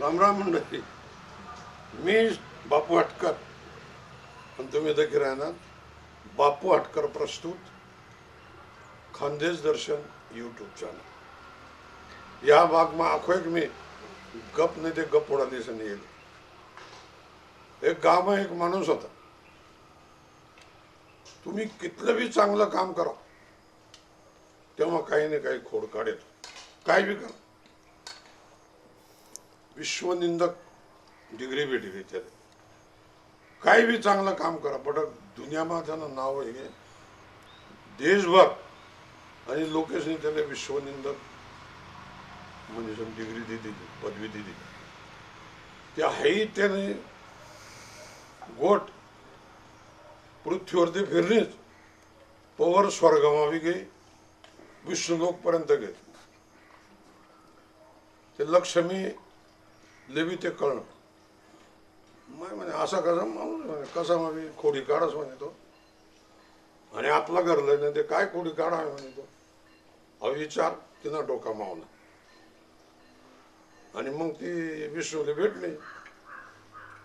रामराम मंडळी. मी बापू आटकर आणि तुम्ही देखील राहणार बापू आटकर प्रस्तुत खानदेश दर्शन यूट्यूब चॅनल या भागमा आखो एक मी. गप नाही ते गप ગપોડા દેશન येईल एक गाव एक माणूस होता. तुम्ही कितलं बी चांगलं काम करा. तेव्हा काही ना काही खोड काढेल काय बी करा. विश्वनिंदक डिग्री भेटली त्याला काही बी चांगलं काम करा पण दुनियामा त्यानं नाव हे देशभर आणि लोकेशनी त्याला विश्वनिंदक म्हणजे डिग्री दिली पदवी दिली. त्या हाही त्याने गोट पृथ्वीवरती फिरणेच पवर स्वर्गमावी गे विष्णुलोकपर्यंत गे ते लक्ष्मी लेवी ते कळण मग म्हणे असा कसा? माणूस म्हणे कसा म्हणे खोडी काढच म्हणे तो. आणि आपला घरलं नाही ते काय खोडी काढा आहे म्हणे तो. अविचार तिनं डोका मावला. आणि मग ती विष्णूला भेटली.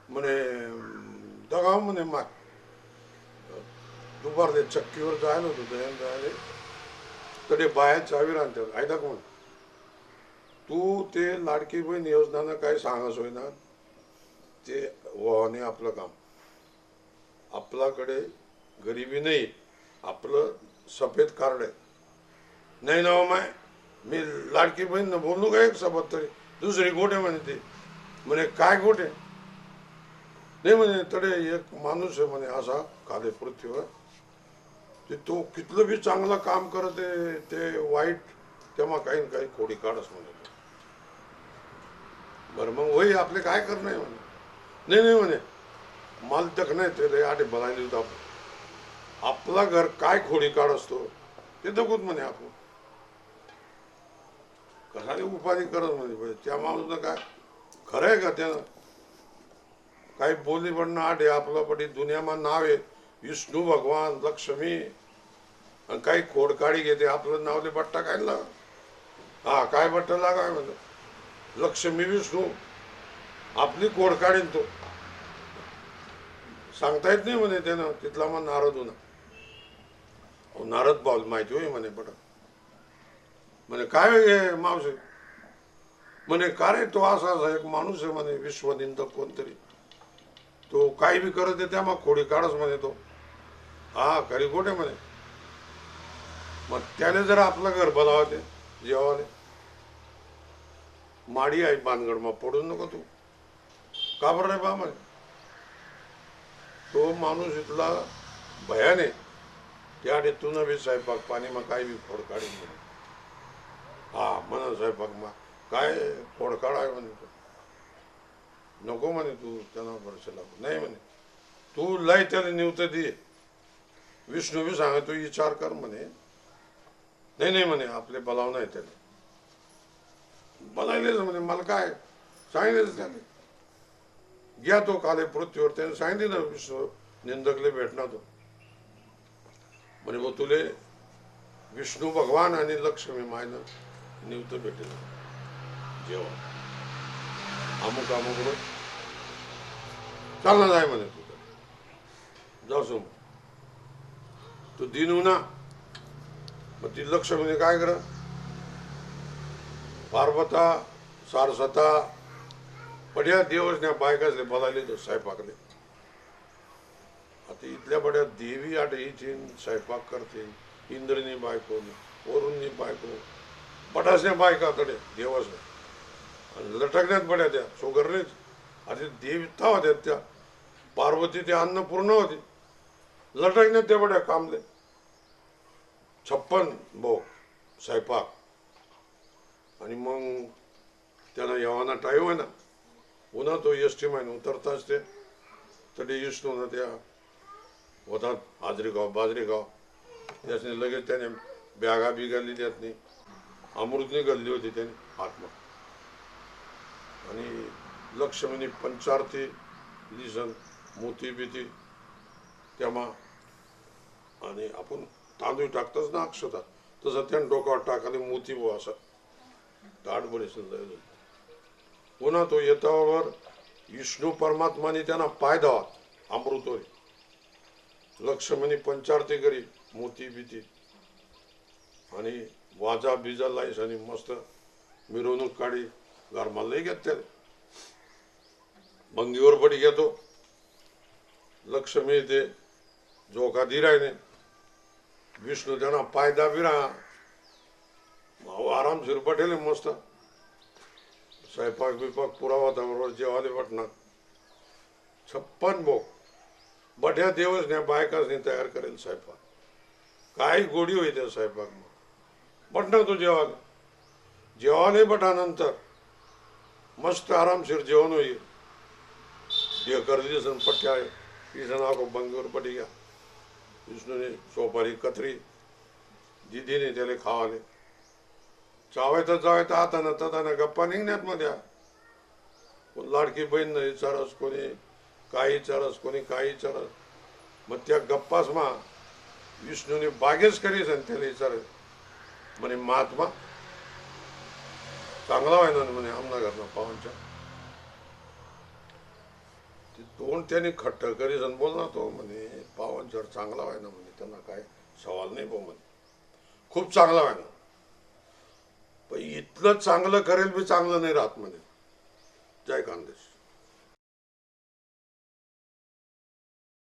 म्हणे दगाव म्हणे माग. दुपारले चक्कीवर जायला होतो दयान जायला तडे बाहेर चावी राहतात आयदा कोण तू ते लाडकी बहीण योजनानं काय सांगस होईना ते वाहने आपलं काम. आपल्याकडे गरिबी नाही आपलं सफेद कार्ड आहे. नाही ना हो माय मी लाडकी बहीण बोलू का एक सोबत तरी? दुसरी गोटे म्हणे ते म्हणे काय गोटे नाही म्हणे तडे एक माणूस आहे म्हणे असा खाली पृथ्वीवर. ते तो कितलं बी चांगलं काम करते ते वाईट तेव्हा काही ना काही खोडी काढस म्हणे. बरं मग वही आपले काय करणं आहे म्हणे? नाही नाही म्हणे. माल तक नाही ते लय आटे बनायला होतं आपण आपला घर काय खोडी काढ असतो ते दगूत म्हणे आपण. कशाने उपाधी करत म्हणे? त्या माणूस काय? खरं आहे का त्यानं? काही बोली पण आठ आहे आपलं पटी दुनियामा नाव आहे. विष्णू भगवान लक्ष्मी. आणि काही खोडकाळी घेते आपलं नावले बट्टा काय लाग. हा काय बट्टा लागा म्हणलं लक्ष्मी विष्णू आपली कोड काढेन तो. सांगता येत नाही म्हणे त्यानं तिथला मग नारद होणार. नारद बाल माहिती होई म्हणे पट म्हणे काय हे मावसे म्हणे का रे तो असा असा एक माणूस आहे म्हणे विश्वनिंदक कोणतरी. तो काही बी करत आहे त्या मग खोडी काढच म्हणे तो. हा खरी गोटे म्हणे. मग त्याने जर आपलं घर बनावते जेवाले माडी आहे बांधगड मग पडून नको तू का बरं बा म्हणे तो माणूस इथला भयाने त्या तू न बी स्वयंपाक पाणी मग काय बी फोडकाडी म्हणे हा म्हणा स्वयंपाक मा काय फोडकाड आहे म्हणे तू नको म्हणे तू त्यांना वर्ष लागू नाही म्हणे तू लय त्याला निवत दे विष्णू बी सांगा तू विचार कर म्हणे नाही नाही म्हणे आपले बलाव नाही त्याने बनायलेच म्हणे मला काय सांगितलेच त्याने घ्या तो काले पृथ्वीवर त्याने सांगितलं विष्णू निंदकले भेटणार तो. म्हणे भाऊ तुले विष्णू भगवान आणि लक्ष्मी मायनं निवत भेटेल. जेवण अमुक अमुक चालना जाय म्हणे तू. जाऊ तू दिन ना. मग ती लक्ष्मीने काय कर पार्वता सारसता बड्या देवसण्या बायकासले बोलायले तो स्वयंपाकले आता इथल्या बड्या देवी आठ येतील स्वयंपाक करते इंद्रनी बायको वरुणनी बायको बटासण्या बायकाकडे देवस आणि लटकण्यात बड्या त्या सोगरनेच आता देवता होत्या त्या पार्वती ते अन्नपूर्ण होती. लटकण्यात त्या बड्या कामले. छप्पन भाऊ स्वयंपाक. आणि मग त्याला यावाना टाईम आहे ना. पुन्हा तो एस टी मायन उतरताच ते तरी विष्णू ना त्या होतात आजरीगाव बाजरीगाव. त्याने लगेच त्याने बॅगा बिगाली त्यातनी. अमृतनी गल्ली होती त्याने आत्मा. आणि लक्ष्मीनी पंचारती लिसन मोती बिती त्यामा. आणि आपण तांदूळ टाकतच ना अक्षता. तसं त्यानं डोक्यावर टाकाले मोती बो असं. ताट बरे पुन्हा तो येतावर विष्णू परमात्माने त्यांना पाय धावा अमृतोरी लक्ष्मणी पंचारती करी मोती बिती आणि वाजा बिजा लाईस आणि मस्त मिरवणूक काढी घरमाला घेत त्याला. भंगीवर पडी घेतो. लक्ष्मी ते जोका दिरायने विष्णू त्यांना पायदा बिरा राहा भाऊ आरामशीर पटेल मस्त. स्वयंपाक बिपाक पुरावा बरोबर जेवाले पटणार छप्पन भोग बढ्या देवच नाही बायकाच नाही तयार करेल स्वयंपाक. काही गोडी होई त्या स्वयंपाक बटणार तो जेवायला. जेवाले बटानंतर मस्त आरामशीर जेवण होईल. गर्दी सण पट्ट्या आहे. इसण आखो बंगीवर पटी घ्या. विष्णूने सोपारी कत्री. दिदीने त्याला खावाले. चावायचं चावायचं आता ना तथा ना गप्पा निघण्यात मध्या लाडकी बहीण नाही कोणी काही विचारस कोणी काही विचारस मग त्या गप्पास मा विष्णूने बागेच करीस आणि त्याला विचार म्हणे महात्मा चांगला व्हायना म्हणे आमना घरना पाहुणच्या ते तोंड त्याने खट्ट करीस आणि बोलला तो म्हणे पावन चांगला व्हायना म्हणे त्यांना काय सवाल नाही भाऊ म्हणे. खूप चांगला व्हायना पण इथलं चांगलं करेल बी चांगलं नाही राहत म्हणे. जय खानदेश